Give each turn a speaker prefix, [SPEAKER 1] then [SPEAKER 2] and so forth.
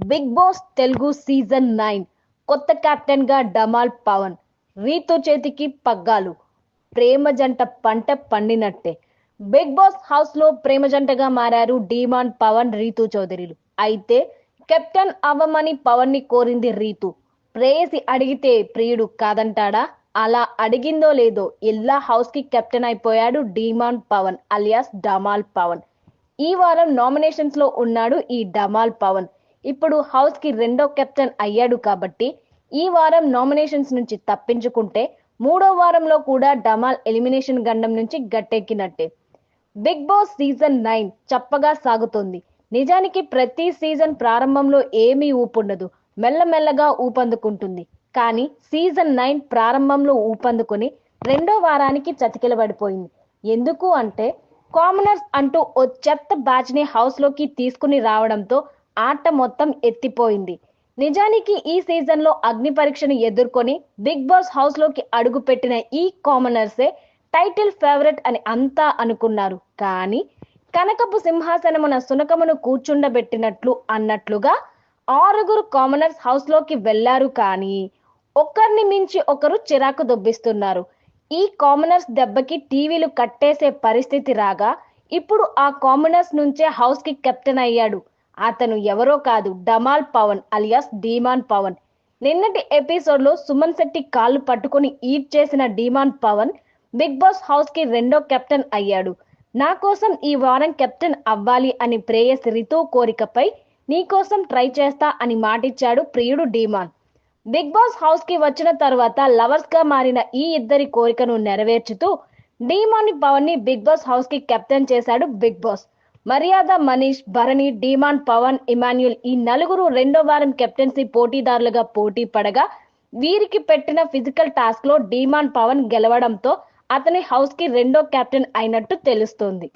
[SPEAKER 1] Big Boss Telugu season nine కొత్త కెప్టెన్గా డమాల్ పవన్ రీతు చేతికి పగ్గాలు. ప్రేమ జంట పంట పండినట్టే. బిగ్ బాస్ హౌస్లో ప్రేమ జంటగా మారారు డిమాన్ పవన్ రీతు చౌదరిలు. అయితే కెప్టెన్ అవ్వమని పవన్ని కోరింది రీతు. ప్రేయసి అడిగితే ప్రియుడు కాదంటాడా? అలా అడిగిందో లేదో ఇల్లా హౌస్కి కెప్టెన్ అయిపోయాడు డిమాన్ పవన్ అలియాస్ డమాల్ పవన్. ఈ వారం నామినేషన్స్లో ఉన్నాడు ఈ డమాల్ పవన్. ఇప్పుడు హౌస్కి రెండో కెప్టెన్ అయ్యాడు కాబట్టి ఈ వారం నామినేషన్స్ నుంచి తప్పించుకుంటే మూడో వారంలో కూడా డమాల్ ఎలిమినేషన్ గండం నుంచి గట్టెక్కినట్టే. బిగ్ బాస్ సీజన్ నైన్ చప్పగా సాగుతోంది. నిజానికి ప్రతి సీజన్ ప్రారంభంలో ఏమీ ఊపుండదు. మెల్లమెల్లగా ఊపందుకుంటుంది. కానీ సీజన్ నైన్ ప్రారంభంలో ఊపందుకొని రెండో వారానికి చతికిలబడిపోయింది. ఎందుకు అంటే కామనర్స్ అంటూ ఓ చెత్త బ్యాచ్ని హౌస్లోకి తీసుకుని రావడంతో ఆట మొత్తం ఎత్తిపోయింది. నిజానికి ఈ సీజన్లో అగ్ని పరీక్షను ఎదుర్కొని బిగ్ బాస్ హౌస్లోకి అడుగు పెట్టిన ఈ కామనర్సే టైటిల్ ఫేవరెట్ అని అంతా అనుకున్నారు. కానీ కనకపు సింహాసనమున సునకమును కూర్చుండబెట్టినట్లు అన్నట్లుగా ఆరుగురు కామనర్స్ హౌస్లోకి వెళ్ళారు కానీ ఒకరిని మించి ఒకరు చిరాకు దొబ్బిస్తున్నారు. ఈ కామనర్స్ దెబ్బకి టీవీలు కట్టేసే పరిస్థితి రాగా ఇప్పుడు ఆ కామనర్స్ నుంచే హౌస్కి కెప్టెన్ అయ్యాడు. అతను ఎవరో కాదు డమాల్ పవన్ అలియాస్ డీమాన్ పవన్. నిన్నటి ఎపిసోడ్లో సుమన్ శెట్టి కాళ్ళు పట్టుకొని ఈట్ చేసిన డీమాన్ పవన్ బిగ్ బాస్ హౌస్కి రెండో కెప్టెన్ అయ్యాడు. నా కోసం ఈ వారం కెప్టెన్ అవ్వాలి అని ప్రేయస్ రితు కోరికపై నీకోసం ట్రై చేస్తా అని మాటిచ్చాడు ప్రియుడు డీమాన్. బిగ్ బాస్ హౌస్కి వచ్చిన తర్వాత లవర్స్గా మారిన ఈ ఇద్దరి కోరికను నెరవేర్చుతూ డీమాన్ పవన్ని బిగ్ బాస్ హౌస్కి కెప్టెన్ చేశాడు Big Boss. Maryada Manish Bharani Demon Pavan Emmanuel ఈ నలుగురు రెండో వారం కెప్టెన్సీ పోటీదారులుగా పోటీ పడగా వీరికి పెట్టిన ఫిజికల్ టాస్క్లో డీమాన్ పవన్ గెలవడంతో అతని హౌస్కి రెండో కెప్టెన్ అయినట్టు తెలుస్తోంది.